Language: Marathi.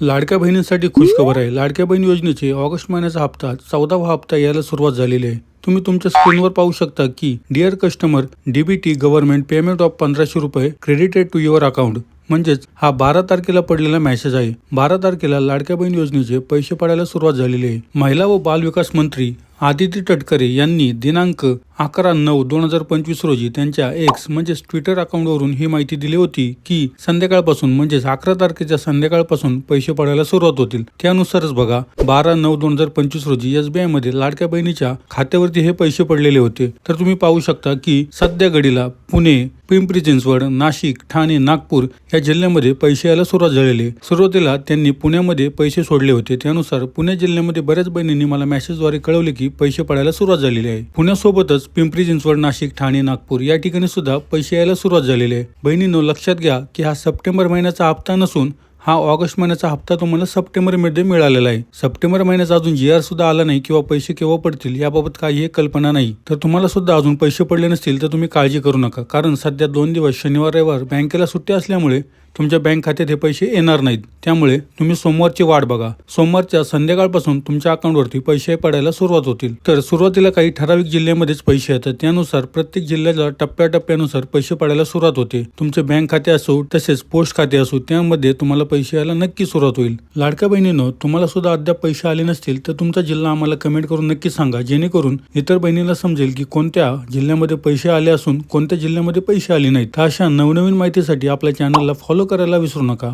लाडक्या बहिणींसाठी खुशखबर आहे. लाडक्या बहीण योजनेचे ऑगस्ट महिन्याचा हप्ता चौदावा हप्ता यायला सुरुवात झालेली आहे. तुम्ही तुमच्या स्क्रीनवर पाहू शकता की dear customer DBT government payment of पंधराशे रुपये क्रेडिटेड टू युअर अकाउंट म्हणजेच हा बारा तारखेला पडलेला मेसेज आहे. बारा तारखेला लाडक्या बहीण योजनेचे पैसे पडायला सुरुवात झालेली आहे. महिला व बाल विकास मंत्री आदिती तटकरे यांनी दिनांक अकरा नऊ दोन हजार पंचवीस रोजी त्यांच्या एक्स म्हणजेच ट्विटर अकाउंटवरून ही माहिती दिली होती की संध्याकाळपासून म्हणजेच अकरा तारखेच्या संध्याकाळपासून पैसे पडायला सुरुवात होतील. त्यानुसारच बघा बारा नऊ दोन हजार पंचवीस रोजी एसबीआयमध्ये लाडक्या बहिणीच्या खात्यावरती हे पैसे पडलेले होते. तर तुम्ही पाहू शकता की सध्या घडीला पुणे पिंपरी चिंचवड नाशिक ठाणे नागपूर या जिल्ह्यामध्ये पैसे यायला सुरुवात झालेली सुरुवातीला त्यांनी पुण्यामध्ये पैसे सोडले होते. त्यानुसार पुणे जिल्ह्यामध्ये बऱ्याच बहिणींनी मला मेसेजद्वारे कळवले की पैसे पडायला सुरुवात झालेली आहे. पुण्यासोबतच पिंपरी चिंचवड नाशिक ठाणे नागपूर या ठिकाणी सुद्धा पैसे यायला सुरुवात झालेली आहे. बहिणींनो लक्षात घ्या की हा सप्टेंबर महिन्याचा हप्ता नसून हा ऑगस्ट महिन्याचा हप्ता तुम्हाला सप्टेंबरमध्ये मिळालेला आहे. सप्टेंबर महिन्याचा अजून जी आर सुद्धा आला नाही किंवा पैसे केव्हा पडतील याबाबत काहीही कल्पना नाही. तर तुम्हाला सुद्धा अजून पैसे पडले नसतील तर तुम्ही काळजी करू नका. कारण सध्या दोन दिवस शनिवार रविवार बँकेला सुट्टी असल्यामुळे तुमच्या बँक खात्यात हे पैसे येणार नाहीत. त्यामुळे तुम्ही सोमवारची वाट बघा. सोमवारच्या संध्याकाळपासून तुमच्या अकाउंटवरती पैसे पडायला सुरुवात होतील. तर सुरुवातीला काही ठराविक जिल्ह्यामध्येच पैसे येतात. त्यानुसार प्रत्येक जिल्ह्याला टप्प्याटप्प्यानुसार पैसे पडायला सुरुवात होते. तुमचे बँक खाते असो तसेच पोस्ट खाते असो त्यामध्ये तुम्हाला पैसे यायला नक्की सुरुवात होईल. लाडक्या बहिणीनं तुम्हाला सुद्धा अद्याप पैसे आले नसतील तर तुमचा जिल्हा आम्हाला कमेंट करून नक्की सांगा. जेणेकरून इतर बहिणीला समजेल की कोणत्या जिल्ह्यामध्ये पैसे आले असून कोणत्या जिल्ह्यामध्ये पैसे आले नाहीत. अशा नवनवीन माहितीसाठी आपल्या चॅनलला फॉलो करायला विसरू नका.